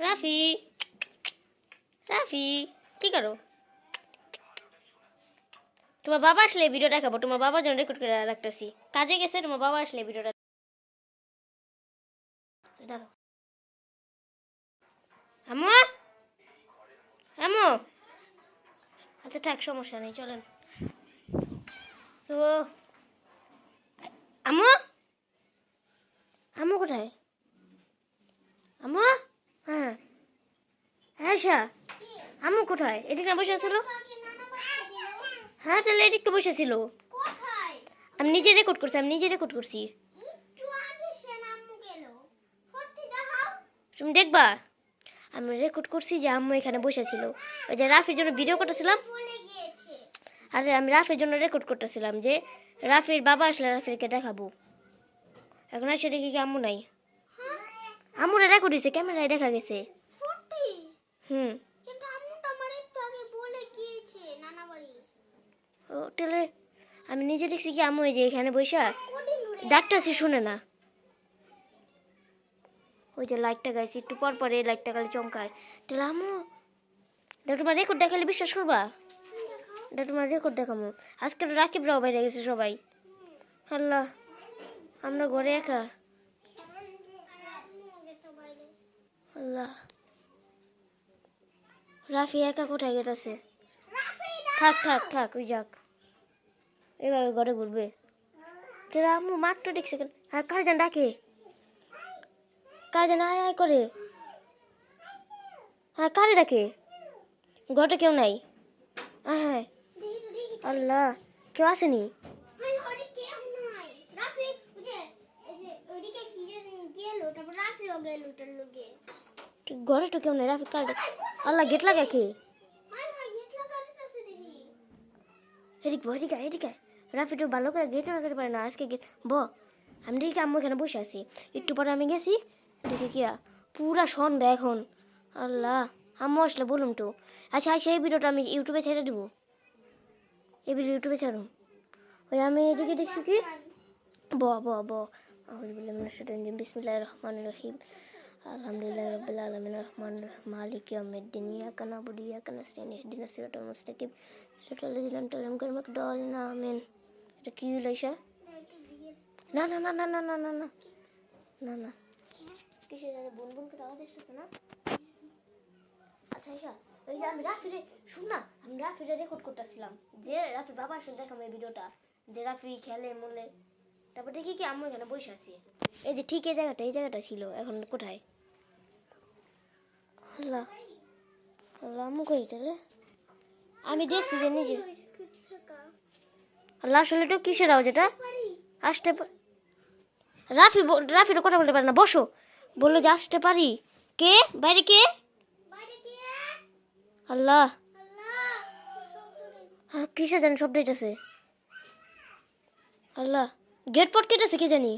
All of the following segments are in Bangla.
রাফি রাফি, কি করো? তোমার বাবা আসলে ভিডিও দেখাবো, তোমার বাবার জন্য রেকর্ড করে রাখতেছি। কাজে গেছে, তোমার বাবা আসলে ভিডিওটা দাঁড়াও। আমো আমো আচ্ছা থাক, সমস্যা নেই, চলেন। আমো আমো কোথায় আমো হ্যাঁ হ্যাঁ আশা আমু কোথায়? এদিকে বসে ছিল হ্যাঁ তাহলে এদিকে বসেছিল কোথায় আমি নিজে রেকর্ড করছি, আমি নিজে রেকর্ড করছি। আম্মু তুমি দেখবা? আমি রেকর্ড করছি যে আম্মু এখানে বসেছিল ওই যে রাফির জন্য ভিডিও করতেছিলাম। আরে, আমি রাফির জন্য রেকর্ড করতেছিলাম যে রাফির বাবা আসলে রাফিরকে দেখাবো। এখন আর সেটা কি আম্মু নাই? আম্মুরা রেকর্ড দিছে, ক্যামেরায় দেখা গেছে। হুম। কিন্তু আম্মুটা আমার একটু আগে বলে গিয়েছে নানা বাড়ি ও তাহলে আমি নিজে দেখছি কি আম্মু এই যে এখানে বসা কদিন ধরে ডাকটাছি শুনে না। ওই যে লাইটটা গাইছি একটু পর পরে লাইটটা খালি চমকায়। তাহলে আম্মু এটা তোমার রেকর্ড দেখালে বিশ্বাস করবা? তোমার রেকর্ড দেখামো। আজকে তো রাকিব রাও বাইরে গেছে সবাই। আল্লাহ আমরা ঘরে একা। আল্লাহ। রাফি একা কোথায় গেটাছে থাক থাক থাক ওই যাক। এভাবে ঘরে ঘুরবে। তোরা আম্মু মাত্র দেখছে কেন? হ্যাঁ যেন ডাকে? কার যেন আয় আয় করে? হ্যাঁ কারে ডাকে? ঘরে কেউ নাই? হ্যাঁ হ্যাঁ আল্লাহ কেউ আসেনি? ঘরে তো কেউ নেই রাফি কার ডাকে? আল্লাহ গেট লাগা কে? আয়, এদিকে আয়। রাফি তো ভালো করে গেট লাগাতে পারে না আজকে গেট ব আমি দেখি আম্মু এখানে বসে আছি। একটু পরে আমি গেছি দেখি কি আর, পুরা সন্ধ্যা এখন। আল্লাহ আম্মু আসলে বলুম তো। আচ্ছা আচ্ছা এই ভিডিওটা আমি ইউটিউবে ছেড়ে দেবো। এই ভিডিও ইউটিউবে ছাড়ুন। ওই আমি এদিকে দেখছি কি? ব ব ব। বিসমিল্লাহির রহমানির রহিম। আলহামদুলিল্লাহি রাব্বিল আলামিন রহমানির রহিম মালিকি ইয়াউমিদ্দিন ইয়াকা না'বুদু ওয়া ইয়াকা নাস্তাইন ইহদিনাস সিরাতাল মুস্তাকিম সিরাতাল আন'আমতা আলাইহিম গায়রিল মাগদুবি আলাইহিম আমিন এটা কি হলো ঈশা না না না না না না না না না না কিসে জানি বোন বোন করে আওয়াজ আসতেছে না আচ্ছা ঈশা ওই যে আমি রাফিরে শুন না আমি রাফিরে রেকর্ড করতেছিলাম যে রাফি বাবা আসলে দেখাম এই ভিডিওটা যে রাফি খেলে মলে তারপর দেখি কি আম্মু এখানে বসে আছি এই যে ঠিক এই জায়গাটা এই জায়গাটা ছিল এখন কোথায় আল্লাহ আল্লাহ কই আমি দেখছি যে নিজে আল্লাহ আসলে তো কিসের আওয়াজ এটা আসতে রাফি রাফিরও কথা বলতে পারে না বসো বলল যে আসতে পারি কে বাইরে কে আল্লাহ হ্যাঁ কিসে জানি শব্দ হইতেছে আল্লাহ গেট পট কেটেছে কে জানি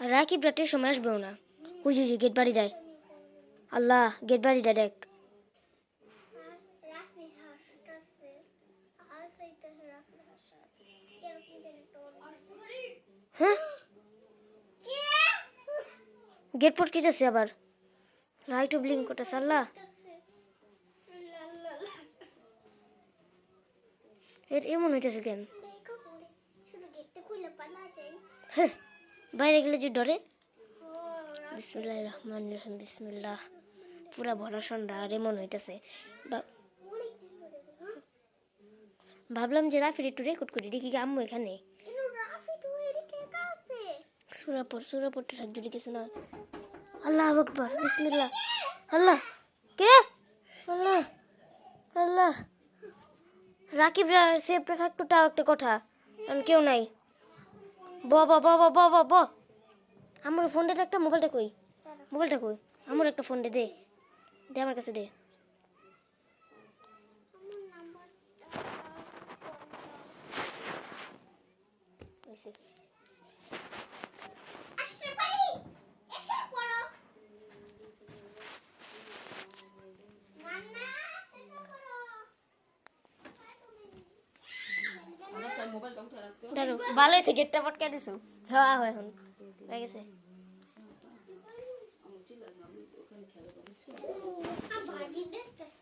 আর রাকিব রাতের সময় আসবেও না। ওই যে গেট বাড়ি দেয়। আল্লাহ গেট বাড়ি দেয় দেখ। হ্যাঁ? গেট পট কেটেছে আবার। লাইটও ব্লিঙ্ক করতেছে আল্লাহ। এর এমন হইতেছে কেন? হ্যাঁ। বাইরে গেলে যে ডরে? বিসমিল্লাহ রহমান রহিম, বিসমিল্লাহ। পুরা ভরা সন্ধ্যা মন হইতেছে। ভাবলাম যে রাফির একটু রেকর্ড করি, দেখি আম্মু এখানে। সুরাপুর সুরাপুরটা সাহায্য যদি কিছু না আল্লাহ আকবর, বিসমিল্লাহ। আল্লাহ। কে? আল্লাহ। আল্লাহ। রাকিব সেফটা থাকতো, তাও একটা কথা। কেউ নাই। ব ব ব ব ব ব। আমার ফোনটা একটা, মোবাইলটা কই? মোবাইলটা কই? আমার একটা ফোন দে। দে আমার কাছে, দে। হইছে। দাঁড়ো ভালো হয়েছে গেটটা পটকা দিছো? হ্যাঁ হয় এখন। হয়ে গেছে। খেলা